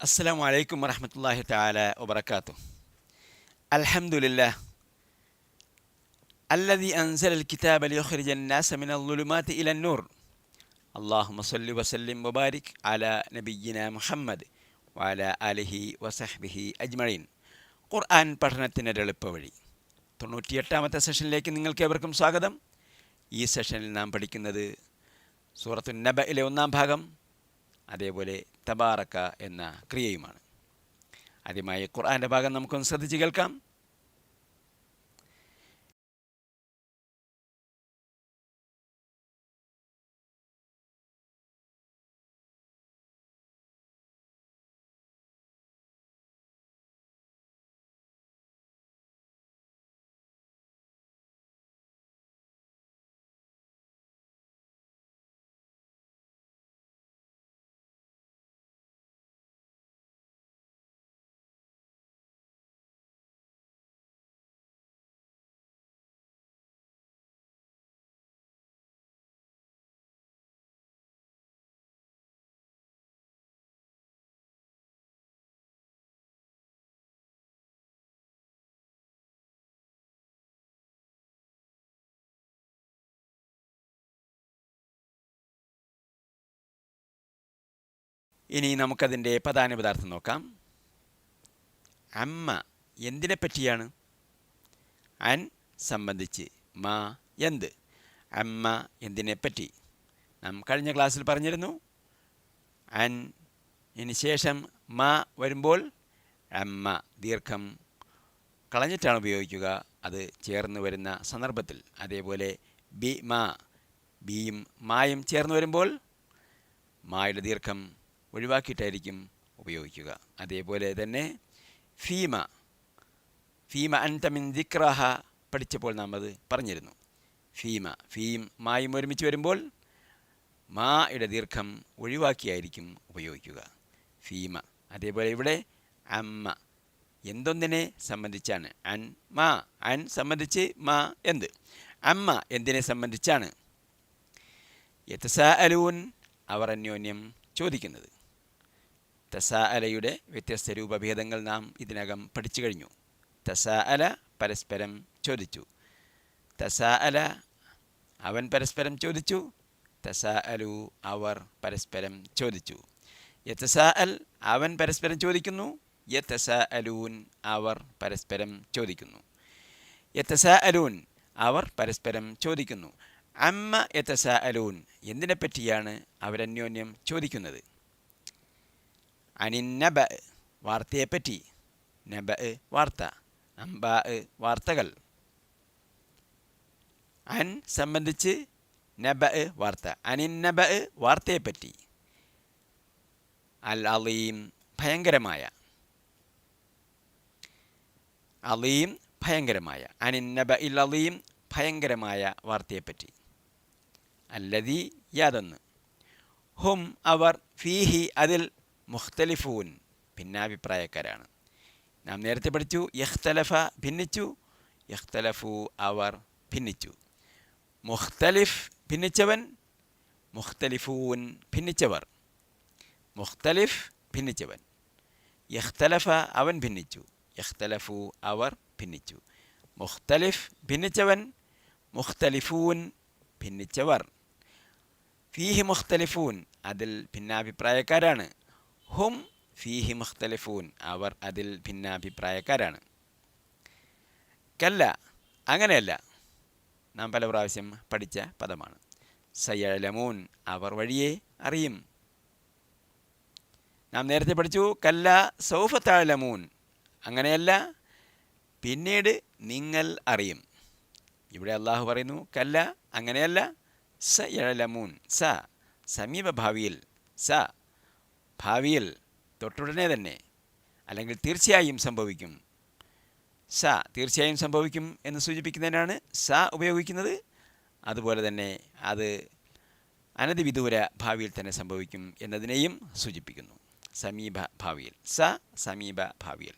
അസ്സാം വലൈക്കും വറഹമത്തല്ലാഹി താല വബർക്കാത്തു അൽഹമുല്ല അല്ലതി അൻസൽ അൽ കിതാബ് അലി ഖുർജ നാസമിൻ അല്ലുലുമാത്ത് ഇല നൂർ. അള്ളാഹു മസല്ലി വസല്ലിം മുബാരിക് അല നബിയിന മുഹമ്മദ് വാല അലിഹി വസഹ്ബിഹി അജ്മഴീൻ ഖുർആൻ പഠനത്തിന്റെ എളുപ്പവഴി. തൊണ്ണൂറ്റിയെട്ടാമത്തെ സെഷനിലേക്ക് നിങ്ങൾക്ക് ഏവർക്കും സ്വാഗതം. ഈ സെഷനിൽ നാം പഠിക്കുന്നത് സൂറത്തു നബ ഇലെ ഒന്നാം ഭാഗം. അതേപോലെ തബാറക്ക എന്ന ക്രിയയുമാണ്. ആദ്യമായി ഖുർആന്റെ ഭാഗം നമുക്കൊന്ന് ശ്രദ്ധിച്ച് കേൾക്കാം. ഇനി നമുക്കതിന്റെ പ്രധാന പദാർത്ഥം നോക്കാം. അമ്മ എന്തിനെ പറ്റിയാണ് അൻ സംബന്ധിച്ച് മാ എന്ത്? അമ്മ എന്തിനെ പറ്റി നാം കഴിഞ്ഞ ക്ലാസ്സിൽ പറഞ്ഞിരുന്നു. അൻ ഇനി ശേഷം മാ വരുമ്പോൾ അമ്മ ദീർഘം കളഞ്ഞിട്ടാണ് ഉപയോഗിക്കുക. അത് ചേർന്ന് വരുന്ന സന്ദർഭത്തിൽ. അതേപോലെ ബി മാ. ബിയും മായും ചേർന്ന് വരുമ്പോൾ മായുടെ ദീർഘം ഒഴിവാക്കിയിട്ടായിരിക്കും ഉപയോഗിക്കുക. അതേപോലെ തന്നെ ഫീമ ഫീമ അൻതമിൻ ദിക്രാഹ പഠിച്ചപ്പോൾ നാം അത് പറഞ്ഞിരുന്നു. ഫീമ ഫീം മായും ഒരുമിച്ച് വരുമ്പോൾ മായുടെ ദീർഘം ഒഴിവാക്കിയായിരിക്കും ഉപയോഗിക്കുക. ഫീമ അതേപോലെ ഇവിടെ അമ്മ എന്തൊന്നിനെ സംബന്ധിച്ചാണ്? അൻ മാ അൻ സംബന്ധിച്ച് മാ എന്ത്? അമ്മ എന്തിനെ സംബന്ധിച്ചാണ്? യത്തസാ അലൂൻ അവർ അന്യോന്യം ചോദിക്കുന്നത്. തസാ അലയുടെ വ്യത്യസ്ത രൂപഭേദങ്ങൾ നാം ഇതിനകം പഠിച്ചു കഴിഞ്ഞു. തസാഅല പരസ്പരം ചോദിച്ചു. തസാഅല അവൻ പരസ്പരം ചോദിച്ചു. തസാഅലു അവർ പരസ്പരം ചോദിച്ചു. യത്തസാഅൽ അവൻ പരസ്പരം ചോദിക്കുന്നു. യത്തസാ അലൂൻ അവർ പരസ്പരം ചോദിക്കുന്നു. യത്തസാ അലൂൻ അവർ പരസ്പരം ചോദിക്കുന്നു. അമ്മ യത്തസാ അലൂൻ എന്തിനെപ്പറ്റിയാണ് അവരന്യോന്യം ചോദിക്കുന്നത്? അനിന്നബ വാർത്തയെപ്പറ്റി. നബ വാർത്ത. അംബ വാർത്തകൾ. അൻ സംബന്ധിച്ച് നബ വാർത്ത. അനിന്നബ വാർത്തയെപ്പറ്റി. അൽ അലീം ഭയങ്കരമായ. അലീം ഭയങ്കരമായ. അനിന്നബ ഇൽ അലീം ഭയങ്കരമായ വാർത്തയെപ്പറ്റി. അല്ലതി യാതൊന്ന്. ഹും അവർ ഫീഹി അതിൽ മുഖ്തലിഫൂൻ ഭിന്നാഭിപ്രായക്കാരാണ്. നാം നേരത്തെ പഠിച്ചു യഖ്തലഫ ഭിന്നിച്ചു യഖ്തലഫു അവർ ഭിന്നിച്ചു. മുഖ്തലിഫ് ഭിന്നിച്ചവൻ മുഖ്തലിഫൂൻ ഭിന്നിച്ചവർ. മുഖ്തലിഫ് ഭിന്നിച്ചവൻ. യഖ്തലഫ അവൻ ഭിന്നിച്ചു യഖ്തലഫു അവർ ഭിന്നിച്ചു. മുഖ്തലിഫ് ഭിന്നിച്ചവൻ മുഖ്തലിഫൂൻ ഭിന്നിച്ചവർ. ഫീഹി മുഖ്തലിഫൂൻ അതിൽ ഭിന്നാഭിപ്രായക്കാരാണ്. ഹും ഫീഹി മുഖ്തലിഫൂൻ. അവർ അതിൽ ഭിന്നാഭിപ്രായക്കാരാണ്. കല്ല അങ്ങനെയല്ല. നാം പല പ്രാവശ്യം പഠിച്ച പദമാണ്. സയലമൂൻ അവർ വഴിയെ അറിയും. നാം നേരത്തെ പഠിച്ചു കല്ല സൗഫത്താഴലമൂൻ അങ്ങനെയല്ല പിന്നീട് നിങ്ങൾ അറിയും. ഇവിടെ അള്ളാഹു പറയുന്നു കല്ല അങ്ങനെയല്ല സ യഴലമൂൻ സ സമീപ ഭാവിയിൽ സ ഭാവിയിൽ തൊട്ടുടനെ തന്നെ അല്ലെങ്കിൽ തീർച്ചയായും സംഭവിക്കും. സ തീർച്ചയായും സംഭവിക്കും എന്ന് സൂചിപ്പിക്കുന്നതിനാണ് സ ഉപയോഗിക്കുന്നത്. അതുപോലെ തന്നെ അത് അനധിവിദൂര ഭാവിയിൽ തന്നെ സംഭവിക്കും എന്നതിനെയും സൂചിപ്പിക്കുന്നു. സമീപ ഭാവിയിൽ. സ സമീപ ഭാവിയിൽ.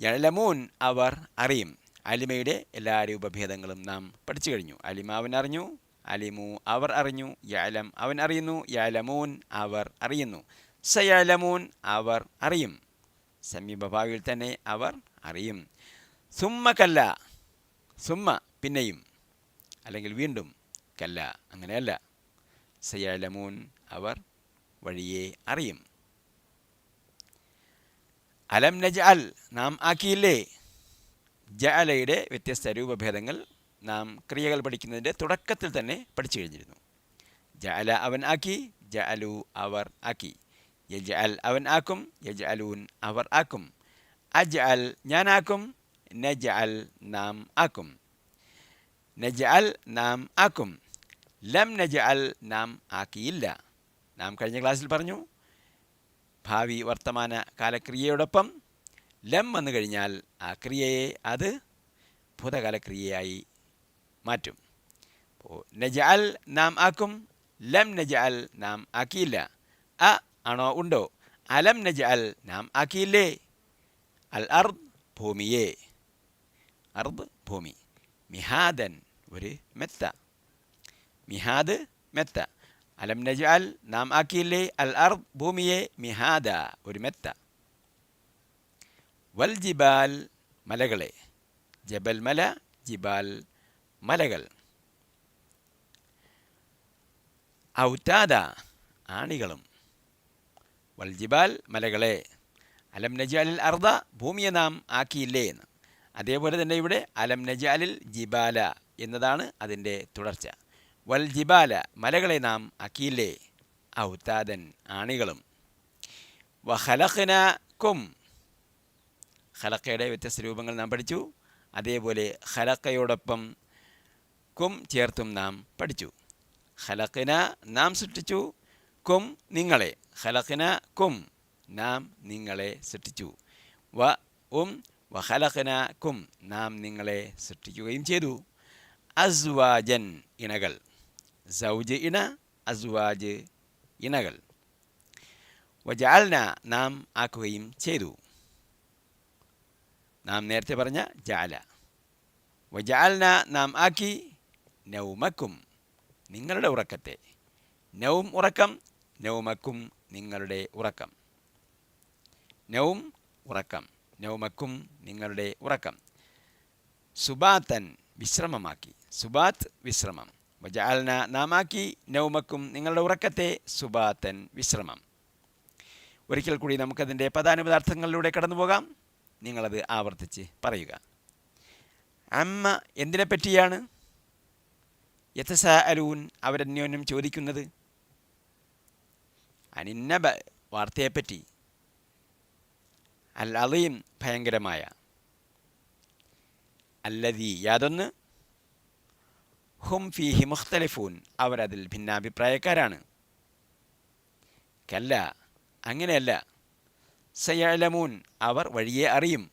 യഴലമൂൻ അവർ അറിയും. അലിമയുടെ എല്ലാ രൂപഭേദങ്ങളും നാം പഠിച്ചു കഴിഞ്ഞു. അലിമാവൻ അറിഞ്ഞു. അലിമു അവർ അറിഞ്ഞു. യാലം അവൻ അറിയുന്നു. യാലമൂൻ അവർ അറിയുന്നു. സയാലമൂൻ അവർ അറിയും. സമീപഭാവിയിൽ തന്നെ അവർ അറിയും. സുമ്മ കല്ല സുമ്മ പിന്നെയും. അല്ലെങ്കിൽ വീണ്ടും കല്ല അങ്ങനെയല്ല സയാലമൂൻ അവർ വഴിയെ അറിയും. അലം നജ് അൽ നാം ആക്കിയില്ലേ? ജഅലയുടെ വ്യത്യസ്ത രൂപഭേദങ്ങൾ നാം ക്രിയകൾ പഠിക്കുന്നതിന്റെ തുടക്കത്തിൽ തന്നെ പഠിച്ചു കഴിഞ്ഞിരുന്നു. ജഅല അവൻ ആക്കി ജഅലു അവർ ആക്കി. യജ് അൽ അവൻ ആക്കും യജ് അലൂൻ അവർ ആക്കും. അജ് അൽ ഞാനാക്കും നജ് അൽ നാം ആക്കും. നജ് അൽ നാം ആക്കും. ലം നജ് അൽ നാം ആക്കിയില്ല. നാം കഴിഞ്ഞ ക്ലാസ്സിൽ പറഞ്ഞു ഭാവി വർത്തമാന കാലക്രിയയോടൊപ്പം ലം വന്നു കഴിഞ്ഞാൽ ആ ക്രിയയെ അത് ഭൂതകാലക്രിയയായി മാറ്റും. നജഅൽ നാം ആക്കും ലം നജഅൽ നാം ആക്കിയില്ല. അ ആണോ ഉണ്ടോ? അലം നജഅൽ നാം ആക്കിയില്ലേ? അൽ അർദ് ഭൂമിയെ. അർദ് ഭൂമി. മിഹാദൻ ഒരു മെത്ത. മിഹാദ് മെത്ത. അലം നജഅൽ നാം ആക്കിയില്ലേ? അൽ അർദ് ഭൂമിയെ മിഹാദ ഒരു മെത്ത. വൽ ജിബാൽ മലകളെ. ജബൽ മല ജിബാൽ മലകൾ. ഔറ്റാദ ആണികളും. വൽജിബാൽ മലകളെ. അലം നജാലിൽ അർദ ഭൂമിയെ നാം ആക്കിയില്ലേ എന്ന്. അതേപോലെ തന്നെ ഇവിടെ അലം നജാലിൽ ജിബാല എന്നതാണ് അതിന്റെ തുടർച്ച. വൽ ജിബാല മലകളെ നാം ആക്കിയില്ലേ? ഔത്താദൻ ആണികളും. വഹലഖന കും ഹലക്കയുടെ വ്യത്യസ്ത രൂപങ്ങൾ നാം പഠിച്ചു. അതേപോലെ ഖലക്കയോടൊപ്പം കും ചേർത്തും നാം പഠിച്ചു. ഹലഖിന നാം സൃഷ്ടിച്ചു. കും നിങ്ങളെ. ഹലഖിന കും നാം നിങ്ങളെ സൃഷ്ടിച്ചു. വ ഉം വഹലഖന കും നാം നിങ്ങളെ സൃഷ്ടിക്കുകയും ചെയ്തു. അസ്വാജൻ ഇണകൾ. സൗജ് ഇണ അസ്വാജ് ഇണകൾ. വജാൽന നാം ആക്കുകയും ചെയ്തു. നാം നേരത്തെ പറഞ്ഞ ജാല. വജാൽന നാം ആക്കി. നൗമക്കും നിങ്ങളുടെ ഉറക്കത്തെ. നൗം ഉറക്കം നൗമക്കും നിങ്ങളുടെ ഉറക്കം. നൗം ഉറക്കം നൗമക്കും നിങ്ങളുടെ ഉറക്കം. സുബാത്തൻ വിശ്രമമാക്കി. സുബാത്ത് വിശ്രമം. വജാൽന നാമാക്കി നൗമക്കും നിങ്ങളുടെ ഉറക്കത്തെ സുബാത്തൻ വിശ്രമം. ഒരിക്കൽ കൂടി നമുക്കതിന്റെ പദാനുപദാർത്ഥങ്ങളിലൂടെ കടന്നു പോകാം. നിങ്ങളത് ആവർത്തിച്ച് പറയുക. അമ്മ എന്തിനെ പറ്റിയാണ് യഥസ അലൂൻ അവരന്യോന്യം ചോദിക്കുന്നത്? അനിന്ന വാർത്തയെപ്പറ്റി? അൽ ഭയങ്കരമായ. അല്ലതി യാതൊന്ന്? ഹും ഫീഹി മുഖ്തലിഫൂൻ അവരതിൽ ഭിന്നാഭിപ്രായക്കാരാണ്. കല്ല അങ്ങനെയല്ല. സയാലമൂൻ അവർ വഴിയെ അറിയും.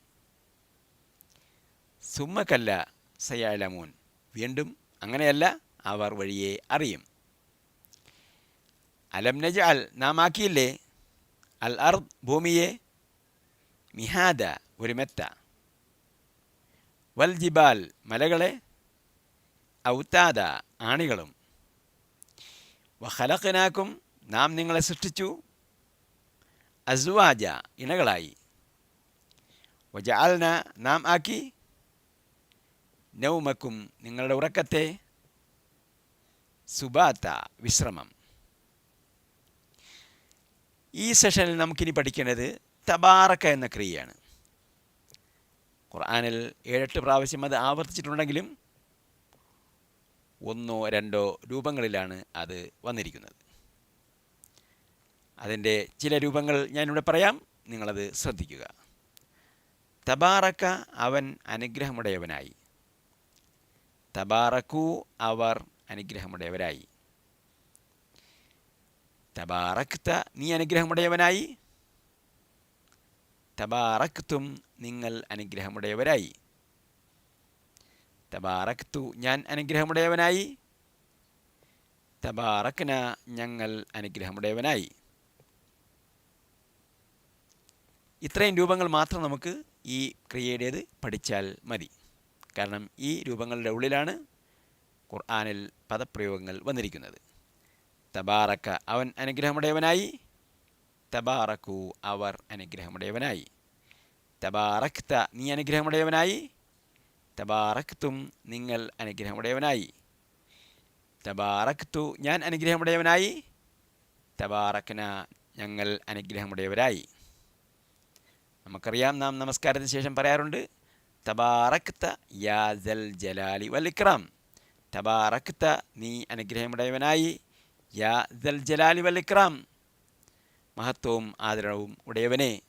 സുമ്മക്കല്ല സയാലമൂൻ വീണ്ടും അങ്ങനെയല്ല. അവർ വഴിയെ അറിയും. അലം നജ അൽ നാം ആക്കിയില്ലേ? അൽ അർ ഭൂമിയെ? മിഹാദ ഒരു മെത്ത. വൽ ജിബാൽ മലകളെ? ഔത്താദ ആണികളും. വഹലഖനാക്കും നാം നിങ്ങളെ സൃഷ്ടിച്ചു. അസ്വാജ ഇണകളായി. വജാൽന നാം ആക്കി. നൗമക്കും നിങ്ങളുടെ ഉറക്കത്തെ. സുബാത്ത വിശ്രമം. ഈ സെഷനിൽ നമുക്കിനി പഠിക്കേണ്ടത് തബാറക്ക എന്ന ക്രിയയാണ്. ഖുർആാനിൽ ഏഴെട്ട് പ്രാവശ്യം അത് ആവർത്തിച്ചിട്ടുണ്ടെങ്കിലും ഒന്നോ രണ്ടോ രൂപങ്ങളിലാണ് അത് വന്നിരിക്കുന്നത്. അതിന്റെ ചില രൂപങ്ങൾ ഞാനിവിടെ പറയാം. നിങ്ങളത് ശ്രദ്ധിക്കുക. തബാറക്ക അവൻ അനുഗ്രഹമുടയവനായി. തബാറക്കു അവർ അനുഗ്രഹമുടയവരായി തബാറക്ത നീ അനുഗ്രഹമുടയവനായി. തബാറക്തും നിങ്ങൾ അനുഗ്രഹമുടയവരായി. തബാറക്തു ഞാൻ അനുഗ്രഹമുടയവനായി. തബാറക്ന ഞങ്ങൾ അനുഗ്രഹമുടയവനായി. ഇത്രയും രൂപങ്ങൾ മാത്രം നമുക്ക് ഈ ക്രിയയുടേത് പഠിച്ചാൽ മതി. കാരണം ഈ രൂപങ്ങളുടെ ഉള്ളിലാണ് ഖുർആാനിൽ പദപ്രയോഗങ്ങൾ വന്നിരിക്കുന്നത്. തബാറക്ക അവൻ അനുഗ്രഹമുടയവനായി തബാറക്കു അവർ അനുഗ്രഹമുടയവനായി. തബാറക്ത നീ അനുഗ്രഹമുടയവനായി തബാറക്തും നിങ്ങൾ അനുഗ്രഹമുടയവനായി. തബാറക്തു ഞാൻ അനുഗ്രഹമുടയവനായി തബാറക്കന ഞങ്ങൾ അനുഗ്രഹമുടയവരായി. നമുക്കറിയാം നാം നമസ്കാരത്തിന് ശേഷം പറയാറുണ്ട് തബാറക്ത യാസൽ ജലാലി വലിക്രാം തബാറക്ത നീ അനുഗ്രഹമുടയവനായി. യാസൽ ജലാലി വലിക്രാം മഹത്വവും ആദരവും ഉടയവനെ.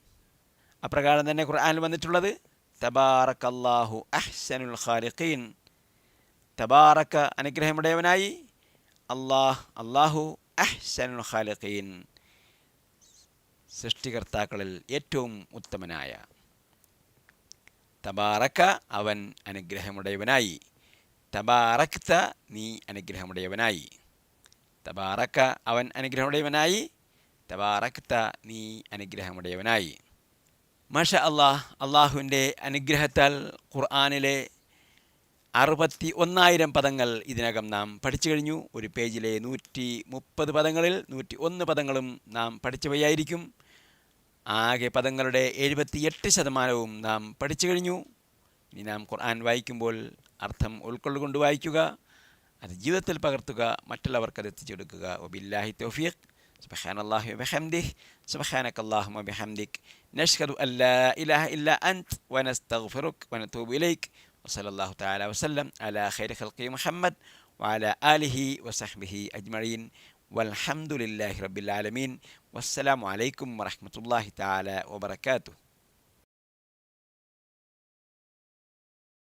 അപ്രകാരം തന്നെ ഖുർആനിൽ വന്നിട്ടുള്ളത് തബാറക്കല്ലാഹു അഹ്സനുൽ ഖാലിഖീൻ. തബാറക്ക അനുഗ്രഹമുടയവനായി. അള്ളാഹ് അള്ളാഹു അഹ്സനുൽ ഖാലിഖീൻ. സൃഷ്ടികർത്താക്കളിൽ ഏറ്റവും ഉത്തമനായ. തബാറക്ക അവൻ അനുഗ്രഹമുടയവനായി. തബാറക്ത നീ അനുഗ്രഹമുടയവനായി. തബാറക്ക അവൻ അനുഗ്രഹമുടയവനായി. തബാറക്ത നീ അനുഗ്രഹമുടയവനായി. മഷ അള്ളാഹ് അള്ളാഹുവിന്റെ അനുഗ്രഹത്താൽ ഖുർആാനിലെ അറുപത്തി ഒന്നായിരം പദങ്ങൾ ഇതിനകം നാം പഠിച്ചു കഴിഞ്ഞു. ഒരു പേജിലെ നൂറ്റി മുപ്പത് പദങ്ങളിൽ നൂറ്റി ഒന്ന് പദങ്ങളും നാം പഠിച്ചവയായിരിക്കും. ആകെ പദങ്ങളുടെ എഴുപത്തിയെട്ട് ശതമാനവും നാം പഠിച്ചു കഴിഞ്ഞു. ഇനി നാം ഖുർആൻ വായിക്കുമ്പോൾ അർത്ഥം ഉൾക്കൊള്ളുകൊണ്ട് വായിക്കുക അത് ജീവിതത്തിൽ പകർത്തുക മറ്റുള്ളവർക്ക് അത് എത്തിച്ചെടുക്കുക ഒബില്ലാഹി തൗഫീഖ് سبحان الله وبحمده سبحانك اللهم وبحمدك نشهد أن لا إله إلا أنت ونستغفرك ونتوب إليك وصلى الله تعالى وسلم على خير خلقه محمد وعلى آله وصحبه أجمعين والحمد لله رب العالمين والسلام عليكم ورحمة الله تعالى وبركاته